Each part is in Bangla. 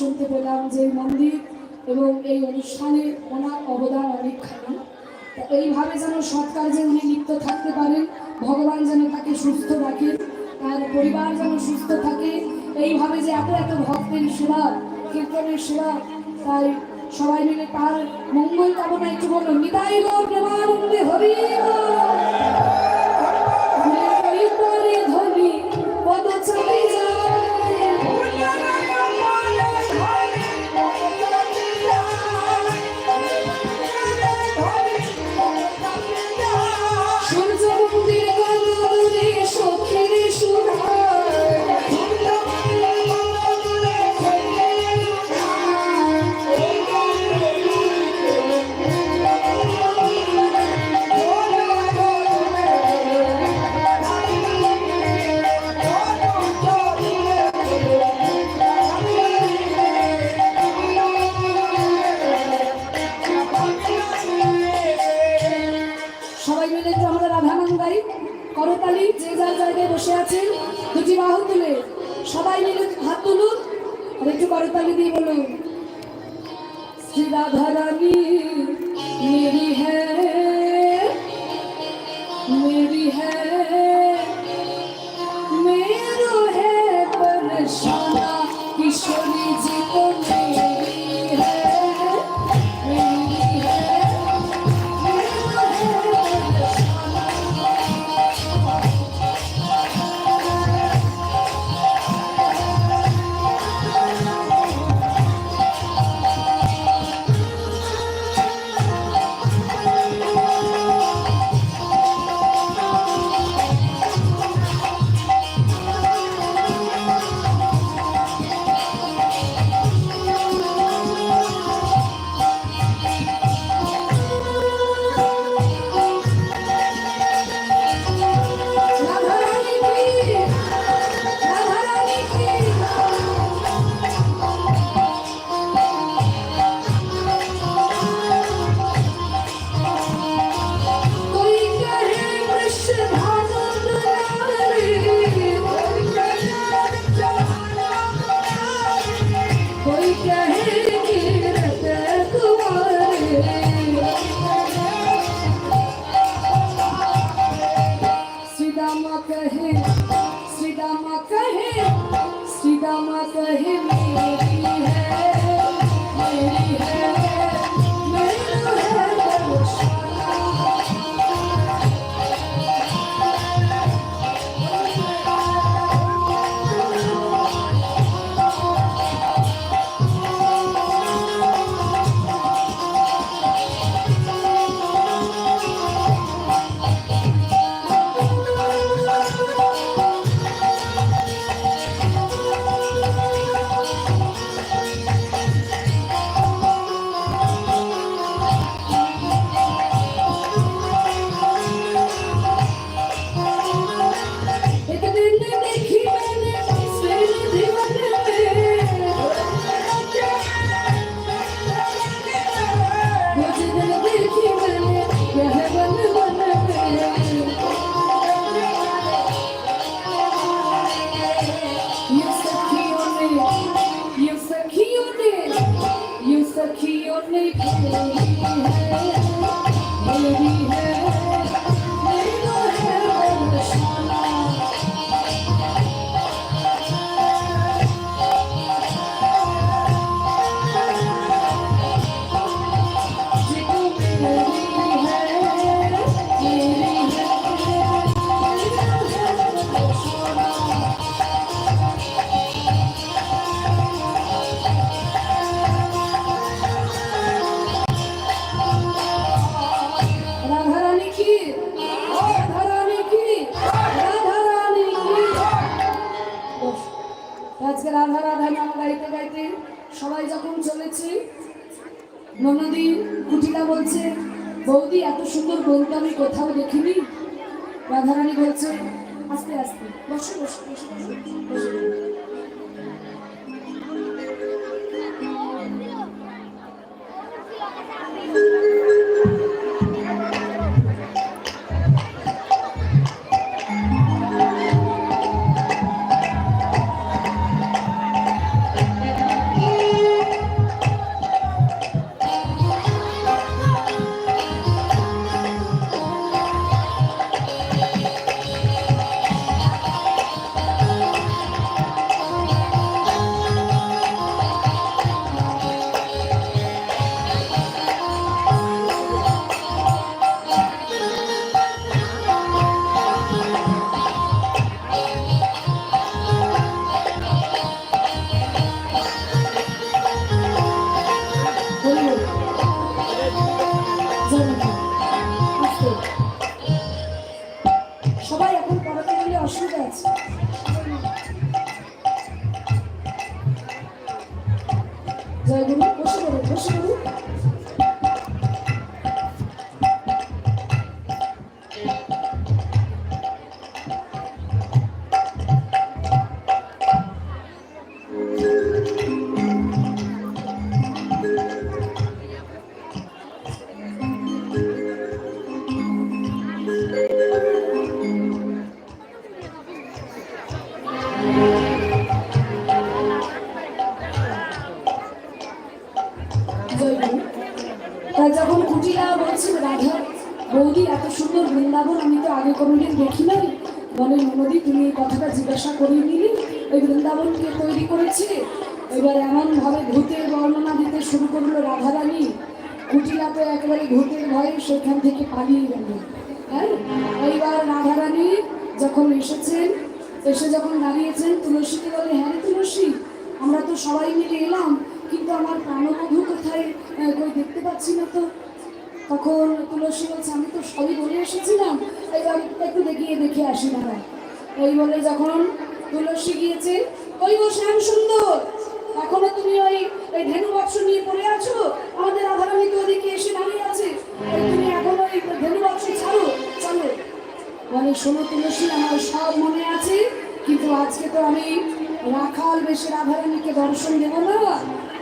শুনতে পেলাম যে মন্দির এবং এই অনুষ্ঠানে ওনার অবদান অনেকখানি। এইভাবে যেন সৎকার্যে উনি লিপ্ত থাকতে পারেন, ভগবান যেন তাকে সুস্থ রাখেন তার পরিবার যেন সুস্থ থাকে। এইভাবে যে এত এত ভক্তের সেবা, কীর্তনের সেবা, তাই সবাই মিলে তার মঙ্গল কামনা একটু বলুন। নিতাই হরি বসো বসো বসো বসো, তাই যখন কুটিলা বলছিল, রাধা, বৌদি, এত সুন্দর বৃন্দাবন, আমি তো আগে কোনোদিন দেখি নাই। বলে নদী তুমি এই কথাটা জিজ্ঞাসা করিয়ে নিলি, ওই বৃন্দাবনকে তৈরি করেছে। এবার এমনভাবে ভূতের বর্ণনা দিতে শুরু করল রাধারানী। কুটিলা তো একেবারে ভূতের ভয়ে সেখান থেকে পালিয়ে গেল। হ্যাঁ এইবার রাধারানী যখন এসেছেন, এসে যখন দাঁড়িয়েছেন, তুলসীকে বলে হ্যাঁ তুলসী, আমরা তো সবাই মিলে এলাম। কিন্তু আমার প্রাণবধূ কোথায়? কই দেখতে পাচ্ছি না তো। তখন তুলসী বলছে আমি তো সবই বলে এসেছিলাম। এবার একটু দেখিয়ে, দেখে আসি না এই বলে যখন তুলসী গিয়েছে ওই গো শ্যাম সুন্দর? এখনও তুমি ওই ওই ধেনু বাক্স নিয়ে পড়ে আছো? আমাদের আধারানি তো ওদিকে এসে দাঁড়িয়ে আছে। তুমি এখনও ওই ধেনু বাক্স ছাড়ো, চলো। মানে শোনো তুলসী, আমার সব মনে আছে। কিন্তু আজকে তো আমি রাখাল বেশে রাধারানীকে দর্শন দেব না।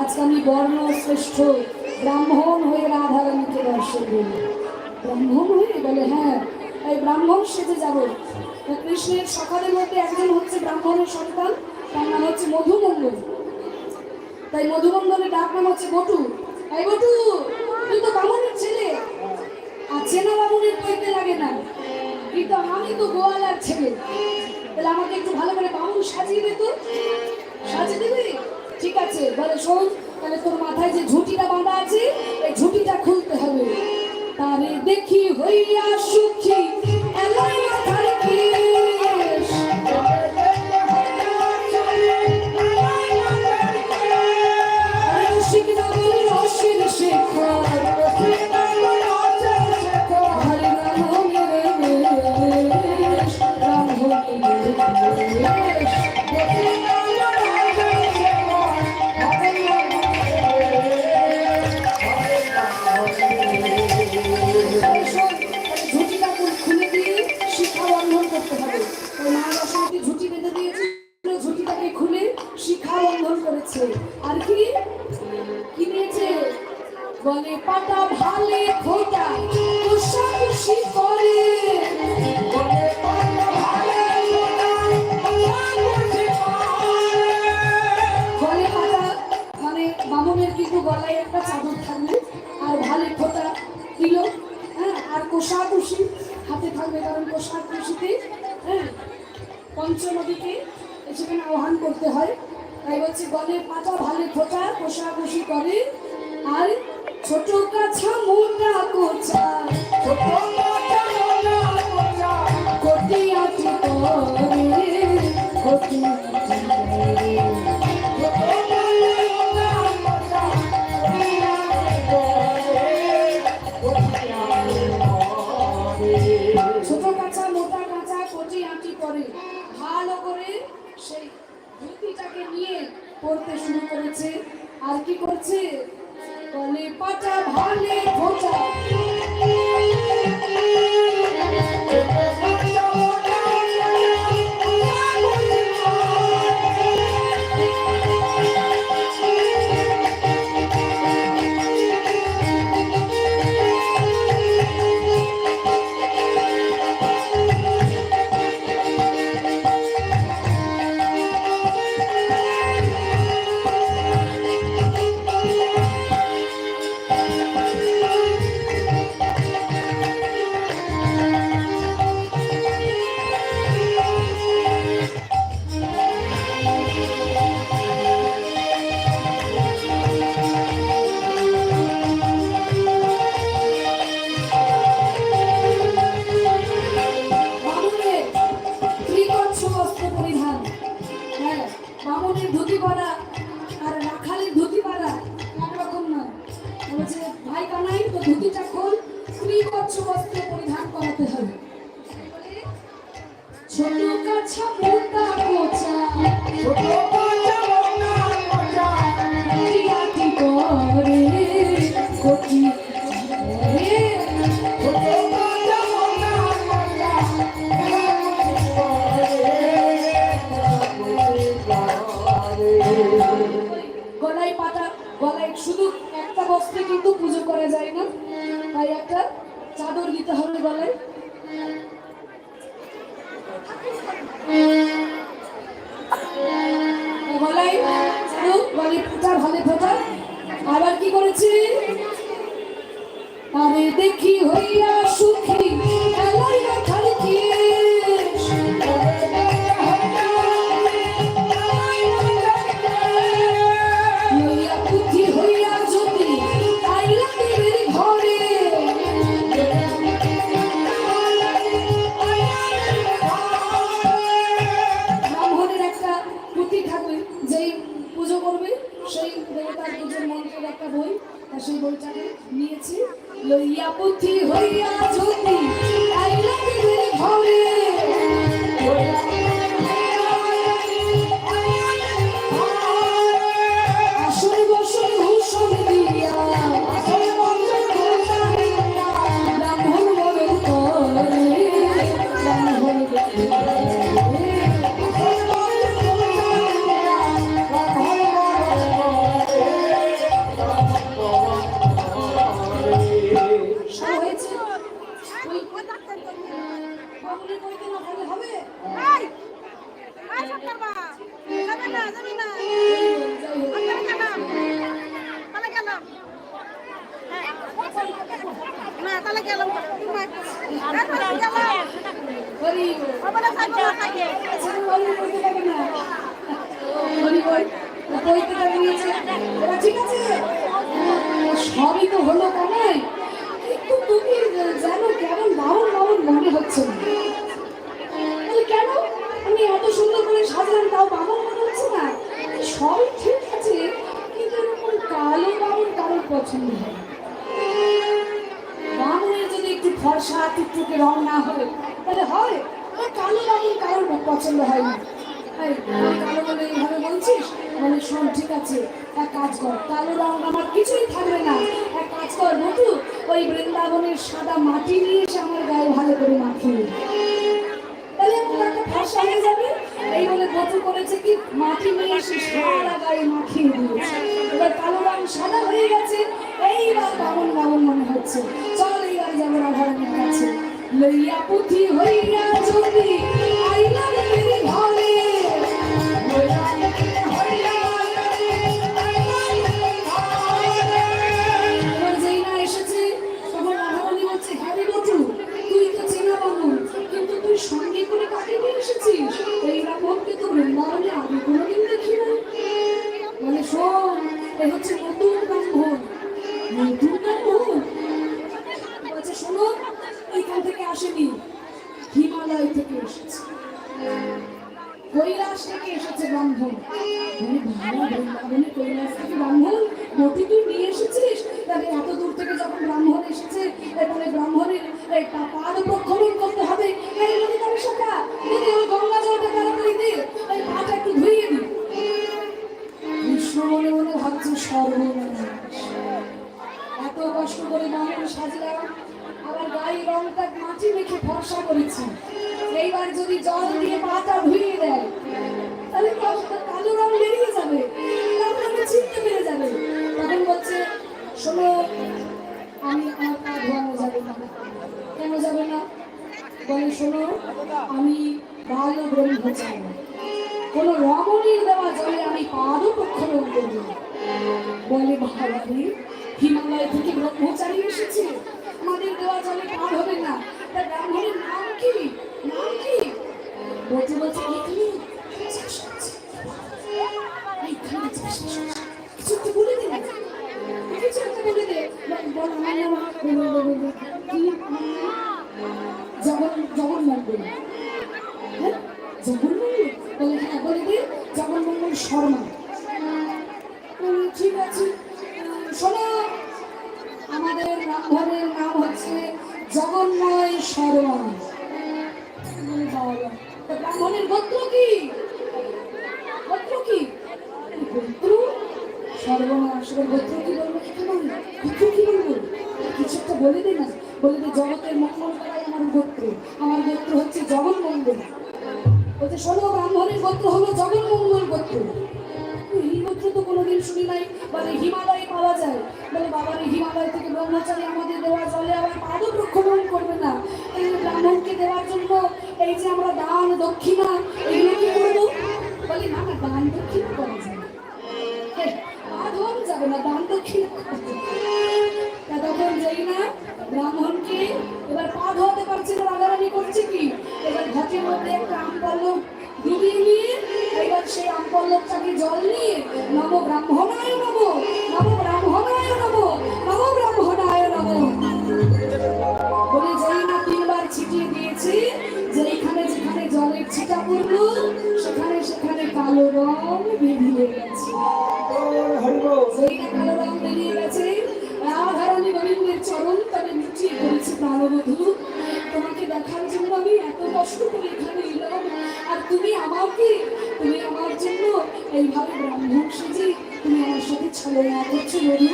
আজকে আমি বর্ণ শ্রেষ্ঠ ব্রাহ্মণ হয়ে রাধারানীকে দর্শন দেব ব্রাহ্মণ হয়ে বলে হ্যাঁ এই ব্রাহ্মণ সেজে যাব। কৃষ্ণের সকালের মধ্যে একজন হচ্ছে ব্রাহ্মণের সন্তান, তার নাম হচ্ছে মধুমঙ্গল তাই মধুমঙ্গলের ডাক নাম হচ্ছে বটু। এই বটু, তুই তো বামুনের ছেলে। আর না বামুনের কইতে লাগে না। কিন্তু আমি তো গোয়ালার ছেলে। তাহলে আমাকে একটু ভালো করে বামুন সাজিয়ে দে তো। সাজিয়ে দিবি? ঠিক আছে, বলে শোন, তাহলে তোর মাথায় যে ঝুঁটিটা বাঁধা আছে, এই ঝুঁটিটা খুলতে হবে। তারে দেখি হইয়া করতে শুরু করেছে। আর কি করছে? বলে পাটা ভালে একটা বস্ত্রে কিন্তু পুজো করা যায় না। তাই একটা চাদর দিতে হবে ভালে ফোঁটা আবার কি করেছি? আরে দেখি হইয়া সুখী, এলাই রাখাল বইটাকে নিয়েছি। লইয়া পুঁথি হইয়া যদি ঠিক আছে সবই তো হলো কানাই কিন্তু তুমি জানো কেমন বাউন বাউন মনে হচ্ছে কেন আমি এত সুন্দর করে সাজলাম তাও বামন মনে হচ্ছে না সবই ঠিক আছে, কিন্তু এরকম কালো বামন কারোর পছন্দ হয় ফর্সা টুকটুকে রং না হয়, তাহলে হয় আর কালো বামন কারোর পছন্দ হয় না কালো বলে এইভাবে বলছিস? বলে, শোন, ঠিক আছে, এক কাজ কর। কালো রং আমার কিছুই থাকবে না। এক কাজ কর বটু ওই বৃন্দাবনের সাদা মাটি নিয়ে এসে আমার গায়ে ভালো করে মাখিয়ে। তাহলে আমার একটা ফর্সা হয়ে যাবে? এই বলে বটু করেছে কি? মাটি নিয়ে এসে সারা গায়ে মাখিয়ে দিয়েছে। এবার কালো রং সাদা হয়ে গেছে। এইবার বামন বামন মনে হচ্ছে। চল এইবার যাব রাধারানীর লইয়া পুঁথি হইয়া যদি মতি তুই নিয়ে এসেছিস তাহলে এত দূর থেকে যখন ব্রাহ্মণ এসেছে তাহলে ব্রাহ্মণের পাদ বলে ভাবাদি হিমালয় থেকে ব্রহ্মচারী এসেছে। আমাদের দেওয়া জলে পার হবে না। তা ব্রাহ্মণের নাম কি? নাম কি। কিছু বলে একটা বলে দে বল, আমার বলে দে না, বলে দে, জগতের মঙ্গল করাই আমার গোত্র আমার গোত্র হচ্ছে জগন মঙ্গল বলছে, শোনো, ব্রাহ্মণের গোত্র হলো জগন মঙ্গল গোত্র। এই গোত্র তো কোনোদিন শুনি নাই, বলে হিমালয়ে পাওয়া যায়। বলে, বাবার, হিমালয় থেকে ব্রহ্মচারী আমাদের দেওয়া জলে আবার পাদও প্রক্ষমণ করবে না। এই ব্রাহ্মণকে দেওয়ার জন্য এই যে আমরা দান দক্ষিণা, এগুলো কি করব? বলে, না না, দান দক্ষিণা করা যায় না। দান দক্ষিণা করা যাবে। যাই ব্রাহ্মণকে এবার পা ধোয়াতে পারছে না রাগারাগি করছে কি? এবার ঘটের মধ্যে একটা আম পল্লব ডুবিয়ে নিয়ে এবার সেই আম পল্লবটাকে জল নিয়ে নম ব্রাহ্মণায় নম নম ব্রাহ্মণায় বলে যেই না তিনবার ছিটিয়ে দিয়েছি যেখানে যেখানে জলের ছিটা পড়ল সেখানে সেখানে কালো রং বেরিয়ে গেছে। আমাকে তুমি আমার জন্য এইভাবে ব্রাহ্মণ সেজে তুমি আমার সাথে ছলনা করছ বধু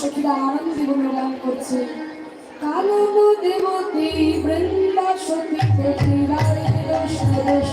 সখীরা আনন্দ গুণগান করছে। কানন দেবতী বৃন্দা সতী প্রতি রস রস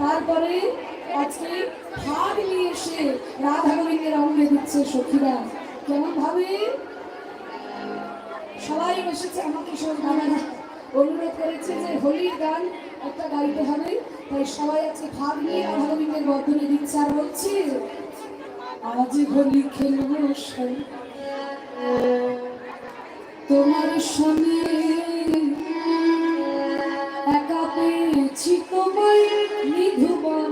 তারপরে আজকে ভাগ নিয়ে এসে রাধা গোবিন্দের অঙ্গে দিচ্ছে সখীরা। কেমন ভাবে সবাই বসেছে, আমাকে সব দাদারা অনুরোধ করেছে যে হোলির গান একটা গাইতে হবে। তাই সবাই আজকে ভাগ নিয়ে রাধা গোবিন্দের বর্ধনে দিচ্ছে আর বলছে, আজ হোলি খেলব তোমার সনে তোমায় নিধুবন